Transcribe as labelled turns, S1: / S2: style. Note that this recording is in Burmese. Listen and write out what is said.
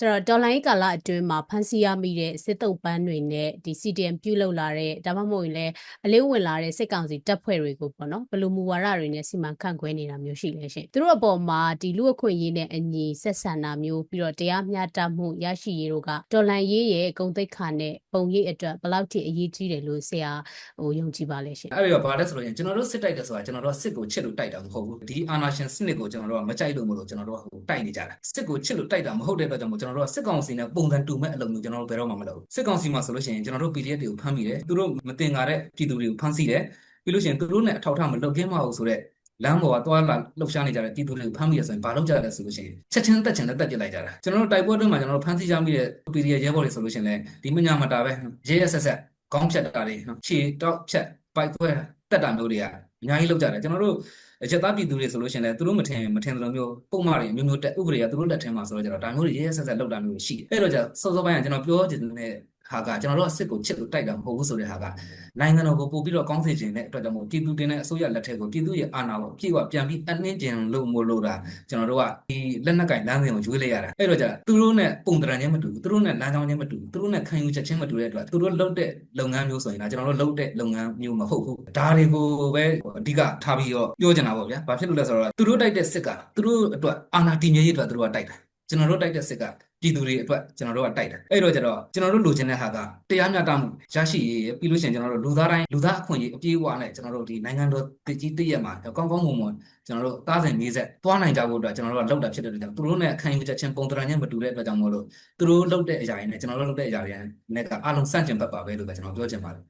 S1: ဆိုတော့ဒေါ်လာရေးကာလအတွင်းမှာဖန်စီရမိတဲ့စစ်တုပ်ပန်းတွေနဲ့ဒီ CDM ပြုတ်လောက်လာတဲ့ဒါမှမဟုတ်ရင်လည်းအလေးဝင်လာတဲ့စစ်ကောင်စီတပ်ဖွဲ့တွေကိုပေါ့နော်ဘယ်လိုမူဝါဒတွေနဲ့စီမံခန့်ခွဲနေတာမျိုးရှိလဲရှင်သူတို့အပေါ်မှာဒီလူအခွင့်အရေးနဲ့အညီဆက်ဆံတာမျိုးပြီးတော့တရားမျှတမှုရရှိရေးတို့ကဒေါ်လာရေးရဲ့ဂုံတိတ်ခါနဲ့ပုံရိပ်အတွက်ဘယ်လောက်ထိအရေးကြီးတယ်လို့ဆရာဟိုယုံကြည်ပါလဲရှင်
S2: အဲ့ဒီတော့ဘာလဲဆိုလို့ရင်ကျွန်တော်တို့စစ်တိုက်တယ်ဆိုတာကျွန်တော်တို့ကစစ်ကိုချစ်လို့တိုက်တာမဟုတ်ဘူးဒီအာနာရှင်စနစ်ကိုကျွန်တော်တို့ကမကြိုက်လို့မလို့ကျွန်တော်တို့ကဟိုတိုက်နေကြတာစစ်ကိုချစ်လို့တိုက်တာမဟုတ်တဲ့အတွက်ကြောင့်မို့ကျွန်တော်တို့ကစစ်ကောင်စီနဲ့ပုံစံတူမဲ့အလုပ်မျိုးကျွန်တော်တို့ဘယ်တော့မှမလုပ်ဘူးစစ်ကောင်စီမှာဆိုလို့ရှိရင်ကျွန်တော်တို့ PDF တွေကိုဖမ်းမိတယ်သူတို့မတင်ကြတဲ့ပြည်သူတွေကိုဖမ်းဆီးတယ်ပြီးလို့ရှိရင်သူတို့နဲ့အထောက်အထားမလုပ်ခင်းမဟုတ်ဆိုတဲ့လမ်းပေါ်ကသွားလာလှုပ်ရှားနေကြတဲ့ပြည်သူတွေကိုဖမ်းမိရဆိုရင်ဘာလုပ်ကြလဲဆိုလို့ရှိရင်ချက်ချင်းတက်ချင်တက်တက်ပြစ်လိုက်ကြတာကျွန်တော်တို့တိုက်ပွဲအတွင်းမှာကျွန်တော်တို့ဖမ်းဆီးကြမိတဲ့ PDF ရဲဘော်တွေဆိုလို့ရှိရင်လည်းဒီမညာမတာပဲရဲရဲဆက်ဆက်ကောင်းဖြတ်တာတွေနော်ခြေတောက်ဖြတ်ပိုက်ခွဲတက်တာမျိုးတွေက အများကြီးလုပ်ကြတယ်ကျွန်တော်တို့အချက်သားပြည်သူတွေဆိုလို့ရှိရင်လည်းသူတို့မထင်မထင်သလိုမျိုးပုံမှန်တွေမျိုးမျိုးတက်ဥပဒေကသူတို့လက်ထဲမှာဆိုတော့ကျွန်တော်ဒါမျိုးတွေရဲရဲဆက်ဆက်လုပ်တာမျိုးတွေရှိတယ်အဲ့တော့じゃစောစောပိုင်းကကျွန်တော်ပြောချင်တဲ့ ဟာကကျွန်တော်တို့ကစစ်ကိုချစ်လို့တိုက်တာမဟုတ်ဘူးဆိုတဲ့ဟာကနိုင်ငံတော်ကိုပို့ပြီးတော့ကောင်းစေခြင်းတဲ့အတွက်ကြောင့်မို့ပြည်သူတင်တဲ့အစိုးရလက်ထက်ကိုပြည်သူရဲ့အာဏာကိုအပြည့်အဝပြန်ပြီးအနှင်းကျင်လို့မလို့တာကျွန်တော်တို့ကဒီလက်နက်ကင်လမ်းစဉ်ကိုရွေးလိုက်ရတာအဲ့တော့じゃသူတို့နဲ့ပုံတရံချင်းမတူဘူးသူတို့နဲ့လမ်းကြောင်းချင်းမတူဘူးသူတို့နဲ့ခံယူချက်ချင်းမတူတဲ့အတွက်သူတို့လုပ်တဲ့လုပ်ငန်းမျိုးဆိုရင်ဒါကျွန်တော်တို့လုပ်တဲ့လုပ်ငန်းမျိုးမဟုတ်ဘူးဒါတွေကိုပဲအဓိကထားပြီးတော့ပြောချင်တာပေါ့ဗျာဘာဖြစ်လို့လဲဆိုတော့သူတို့တိုက်တဲ့စစ်ကသူတို့အတွက်အာဏာတည်မြဲရေးအတွက်သူတို့ကတိုက်တာကျွန်တော်တို့တိုက်တဲ့စစ်က ပြည်သူတွေအတွက်ကျွန်တော်တို့ကတိုက်တယ်အဲ့တော့ကျတော့ကျွန်တော်တို့လိုချင်တဲ့ဟာကတရားမျှတမှုရရှိရေးပြီးလို့ရှိရင်ကျွန်တော်တို့လူသားတိုင်းလူသားအခွင့်အရေးအပြည့်အဝနဲ့ကျွန်တော်တို့ဒီနိုင်ငံတော်တည်ကြီးတည့်ရက်မှာကောင်းကောင်းမွန်မွန်ကျွန်တော်တို့အသားစင်မြေးဆက်သွားနိုင်ကြဖို့အတွက်ကျွန်တော်တို့ကလောက်တာဖြစ်တဲ့အတွက်ကြောင့်သူတို့နဲ့ခံယူချက်ချင်းပုံတရံချင်းမတူတဲ့အတွက်ကြောင့်မို့လို့သူတို့လောက်တဲ့အရာတွေနဲ့ကျွန်တော်တို့လောက်တဲ့အရာတွေနဲ့ကအလုံးစန့်ကျင်ဘက်ပါပဲလို့ပဲကျွန်တော်ပြောချင်ပါတယ်